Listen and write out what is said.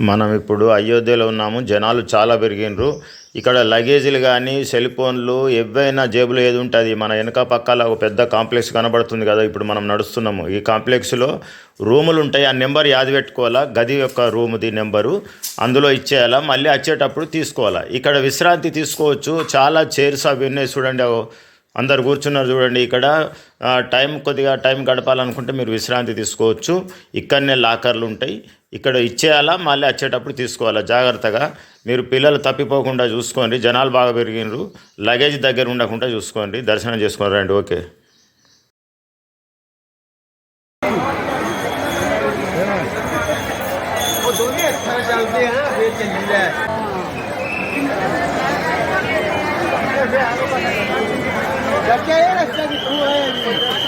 మనం ఇప్పుడు అయోధ్యలో ఉన్నాము జనాలు చాలా పెరిగినరు ఇక్కడ లగేజీలు కానీ సెల్ ఫోన్లు ఏవైనా జేబులో ఏది ఉంటుంది? మన వెనక పక్కల ఒక పెద్ద కాంప్లెక్స్ కనబడుతుంది కదా ఇప్పుడు మనం నడుస్తున్నాము. ఈ కాంప్లెక్స్లో రూములు ఉంటాయి ఆ నెంబర్ యాది పెట్టుకోవాలా? గది యొక్క రూమ్ది నెంబరు అందులో ఇచ్చేయాలా? మళ్ళీ వచ్చేటప్పుడు తీసుకోవాలా? ఇక్కడ విశ్రాంతి తీసుకోవచ్చు. చాలా చైర్స్ అవి ఉన్నాయి చూడండి అందరు కూర్చున్నారు చూడండి ఇక్కడ. టైం కొద్దిగా టైం గడపాలనుకుంటే మీరు విశ్రాంతి తీసుకోవచ్చు. ఇక్కడనే లాకర్లు ఉంటాయి. ఇక్కడ ఇచ్చేయాలా మళ్ళీ వచ్చేటప్పుడు తీసుకోవాలా? జాగ్రత్తగా. మీరు పిల్లలు తప్పిపోకుండా చూసుకోండి. జనాలు బాగా పెరిగినరు. లగేజ్ దగ్గర ఉండకుండా చూసుకోండి. దర్శనం చేసుకొని రండి. Okay. Daqui a ele, segue tu, ele.